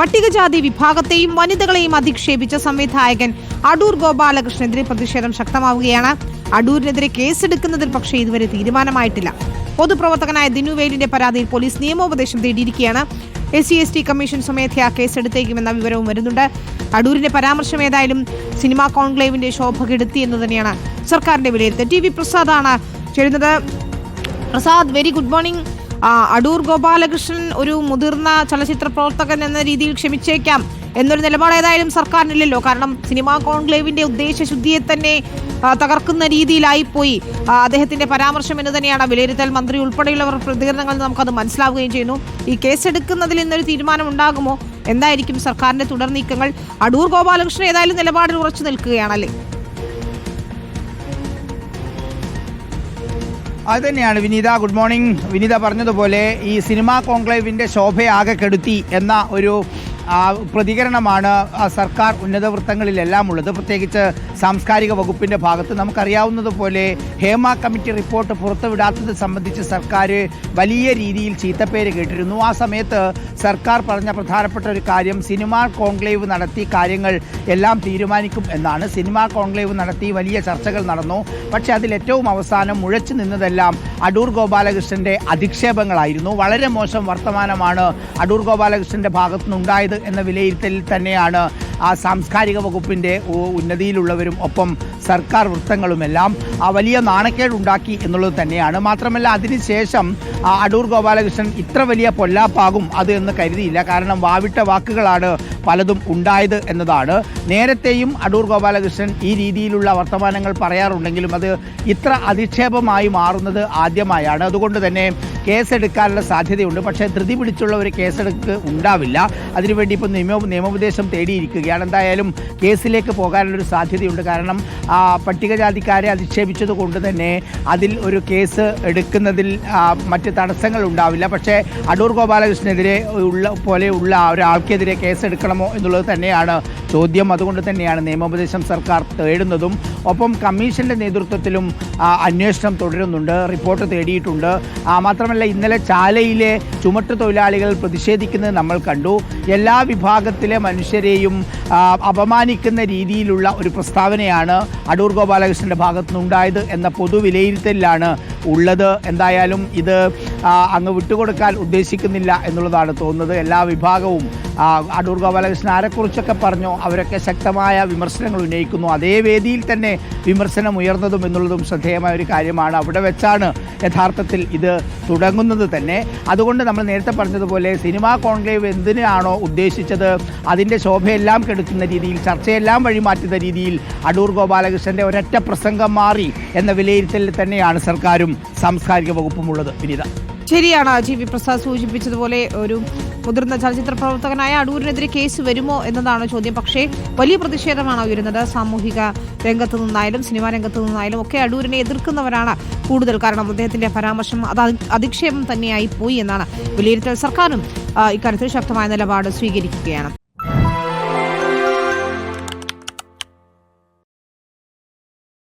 പട്ടികജാതി വിഭാഗത്തെയും വനിതകളെയും അധിക്ഷേപിച്ച സംവിധായകൻ അടൂർ ഗോപാലകൃഷ്ണനെതിരെ പ്രതിഷേധം ശക്തമാവുകയാണ്. അടൂരിനെതിരെ കേസെടുക്കുന്നതിൽ പക്ഷേ ഇതുവരെ തീരുമാനമായിട്ടില്ല. പൊതുപ്രവർത്തകനായ ദിനുവേലിന്റെ പരാതിയിൽ പോലീസ് നിയമോപദേശം തേടിയിരിക്കുകയാണ്. S C S T commission സ്വമേധയാ കേസെടുത്തേക്കുമെന്ന വിവരവും വരുന്നുണ്ട്. അടൂരിന്റെ പരാമർശം ഏതായാലും സിനിമാ കോൺക്ലേവിന്റെ ശോഭ കെടുത്തി എന്ന് തന്നെയാണ് സർക്കാരിന്റെ വിലയിരുത്തൽ. ടി വി പ്രസാദാണ് ചേരുന്നത്. Prasad very good morning Adoor Gopalakrishnan ഒരു മുതിർന്ന ചലച്ചിത്ര പ്രവർത്തകൻ എന്ന രീതിയിൽ ക്ഷമിച്ചേക്കാം എന്നൊരു നിലപാട് ഏതായാലും സർക്കാരിനില്ലല്ലോ. കാരണം സിനിമാ കോൺക്ലേവിന്റെ ഉദ്ദേശശുദ്ധിയെ തന്നെ തകർക്കുന്ന രീതിയിലായി പോയി അദ്ദേഹത്തിന്റെ പരാമർശം എന്ന് തന്നെയാണ് വിലയിരുത്തൽ. മന്ത്രി ഉൾപ്പെടെയുള്ളവർ പ്രതികരണങ്ങൾ നമുക്കത് മനസ്സിലാവുകയും ചെയ്യുന്നു. ഈ കേസ് എടുക്കുന്നതിൽ ഇന്നൊരു തീരുമാനം ഉണ്ടാകുമോ? എന്തായിരിക്കും സർക്കാരിന്റെ തുടർ നീക്കങ്ങൾ? അടൂർ ഗോപാലകൃഷ്ണൻ ഏതായാലും നിലപാടിൽ ഉറച്ചു നിൽക്കുകയാണല്ലേ? അത് തന്നെയാണ് വിനീത. Good morning. വിനീത പറഞ്ഞതുപോലെ ഈ സിനിമാ കോൺക്ലേവിന്റെ ശോഭയാകെ കെടുത്തി എന്ന ഒരു പ്രതികരണമാണ് സർക്കാർ ഉന്നത വൃത്തങ്ങളിലെല്ലാം ഉള്ളത്. പ്രത്യേകിച്ച് സാംസ്കാരിക വകുപ്പിന്റെ ഭാഗത്ത് നമുക്കറിയാവുന്നതുപോലെ ഹേമ കമ്മിറ്റി റിപ്പോർട്ട് പുറത്തുവിടാത്തത് സംബന്ധിച്ച് സർക്കാർ വലിയ രീതിയിൽ ചീത്തപ്പേര് കേട്ടിരുന്നു. ആ സമയത്ത് സർക്കാർ പറഞ്ഞ പ്രധാനപ്പെട്ട ഒരു കാര്യം സിനിമാ കോൺക്ലേവ് നടത്തി കാര്യങ്ങൾ എല്ലാം തീരുമാനിക്കും എന്നാണ്. സിനിമാ കോൺക്ലേവ് നടത്തി വലിയ ചർച്ചകൾ നടന്നു. പക്ഷേ അതിൽ ഏറ്റവും അവസാനം മുഴച്ചു നിന്നതെല്ലാം അടൂർ ഗോപാലകൃഷ്ണന്റെ അധിക്ഷേപങ്ങളായിരുന്നു. വളരെ മോശം വർത്തമാനമാണ് അടൂർ ഗോപാലകൃഷ്ണന്റെ ഭാഗത്തു നിന്നുണ്ടായത് എന്ന വിലയിരുത്തലിൽ തന്നെയാണ് ആ സാംസ്കാരിക വകുപ്പിന്റെ ഉന്നതിയിലുള്ളവരും ഒപ്പം സർക്കാർ വൃത്തങ്ങളുമെല്ലാം ആ വലിയ നാണക്കേടുണ്ടാക്കി എന്നുള്ളത് തന്നെയാണ്. മാത്രമല്ല അതിനുശേഷം ആ അടൂർ ഗോപാലകൃഷ്ണൻ ഇത്ര വലിയ പൊല്ലാപ്പാകും അത് എന്ന് കരുതിയില്ല. കാരണം വാവിട്ട വാക്കുകളാണ് പലതും ഉണ്ടായത് എന്നതാണ്. നേരത്തെയും അടൂർ ഗോപാലകൃഷ്ണൻ ഈ രീതിയിലുള്ള വർത്തമാനങ്ങൾ പറയാറുണ്ടെങ്കിലും അത് ഇത്ര അധിക്ഷേപമായി മാറുന്നത് ആദ്യമായാണ്. അതുകൊണ്ട് തന്നെ കേസെടുക്കാനുള്ള സാധ്യതയുണ്ട്. പക്ഷേ ധൃതി പിടിച്ചുള്ള ഒരു കേസെടുക്ക് ഉണ്ടാവില്ല. അതിനുവേണ്ടി ഇപ്പോൾ നിയമ നിയമോപദേശം തേടിയിരിക്കുകയാണ്. എന്തായാലും കേസിലേക്ക് പോകാനുള്ളൊരു സാധ്യതയുണ്ട്. കാരണം പട്ടികജാതിക്കാരെ അധിക്ഷേപിച്ചത് കൊണ്ട് തന്നെ അതിൽ ഒരു കേസ് എടുക്കുന്നതിൽ മറ്റ് തടസ്സങ്ങൾ ഉണ്ടാവില്ല. പക്ഷേ അടൂർ ഗോപാലകൃഷ്ണനെതിരെ ഉള്ള പോലെയുള്ള ഒരാൾക്കെതിരെ കേസെടുക്കണമോ എന്നുള്ളത് തന്നെയാണ് ചോദ്യം അതുകൊണ്ട് തന്നെയാണ് നിയമോപദേശം സർക്കാർ തേടുന്നതും. ഒപ്പം കമ്മീഷന്റെ നേതൃത്വത്തിലും അന്വേഷണം തുടരുന്നുണ്ട് റിപ്പോർട്ട് തേടിയിട്ടുണ്ട്. മാത്രമല്ല ഇന്നലെ ചാലയിലെ ചുമട്ട് തൊഴിലാളികൾ പ്രതിഷേധിക്കുന്നത് നമ്മൾ കണ്ടു. എല്ലാ വിഭാഗത്തിലെ മനുഷ്യരെയും അപമാനിക്കുന്ന രീതിയിലുള്ള ഒരു പ്രസ്താവനയാണ് അടൂർ ഗോപാലകൃഷ്ണന്റെ ഭാഗത്തുനിന്നുണ്ടായത് എന്ന പൊതു വിലയിരുത്തലിലാണ് ഉള്ളത്. എന്തായാലും ഇത് അങ്ങ് വിട്ടുകൊടുക്കാൻ ഉദ്ദേശിക്കുന്നില്ല എന്നുള്ളതാണ് തോന്നുന്നത്. എല്ലാ വിഭാഗവും അടൂർ ഗോപാലകൃഷ്ണൻ ആരെക്കുറിച്ചൊക്കെ പറഞ്ഞോ അവരൊക്കെ ശക്തമായ വിമർശനങ്ങൾ ഉന്നയിക്കുന്നു. അതേ വേദിയിൽ തന്നെ വിമർശനം ഉയർന്നതും എന്നുള്ളതും ശ്രദ്ധേയമായ ഒരു കാര്യമാണ്. അവിടെ വെച്ചാണ് യഥാർത്ഥത്തിൽ ഇത് തുടങ്ങുന്നത് തന്നെ. അതുകൊണ്ട് നമ്മൾ നേരത്തെ പറഞ്ഞതുപോലെ സിനിമാ കോൺക്ലേവ് എന്തിനാണോ ഉദ്ദേശിച്ചത് അതിന്റെ ശോഭയെല്ലാം കെടുക്കുന്ന രീതിയിൽ ചർച്ചയെല്ലാം വഴിമാറ്റുന്ന രീതിയിൽ അടൂർ ഗോപാലകൃഷ്ണന്റെ ഒരൊറ്റ പ്രസംഗം മാറി എന്ന വിലയിരുത്തലിൽ തന്നെയാണ് സർക്കാരും സാംസ്കാരിക വകുപ്പും ഉള്ളത് വിനിത ശരിയാണ് ജി വി പ്രസാദ് സൂചിപ്പിച്ചതുപോലെ ഒരു മുതിർന്ന ചലച്ചിത്ര പ്രവർത്തകനായ അടൂരിനെതിരെ കേസ് വരുമോ എന്നതാണ് ചോദ്യം. പക്ഷേ വലിയ പ്രതിഷേധമാണ് ഉയരുന്നത്. സാമൂഹിക രംഗത്തു നിന്നായാലും സിനിമാ രംഗത്തു നിന്നായാലും ഒക്കെ അടൂരിനെ എതിർക്കുന്നവരാണ് കൂടുതൽ. കാരണം അദ്ദേഹത്തിന്റെ പരാമർശം അത് അധി- അധിക്ഷേപം തന്നെയായി പോയി എന്നാണ് വിലയിരുത്തൽ. സർക്കാരും ഇക്കാര്യത്തിൽ ശക്തമായ നിലപാട് സ്വീകരിക്കുകയാണ്.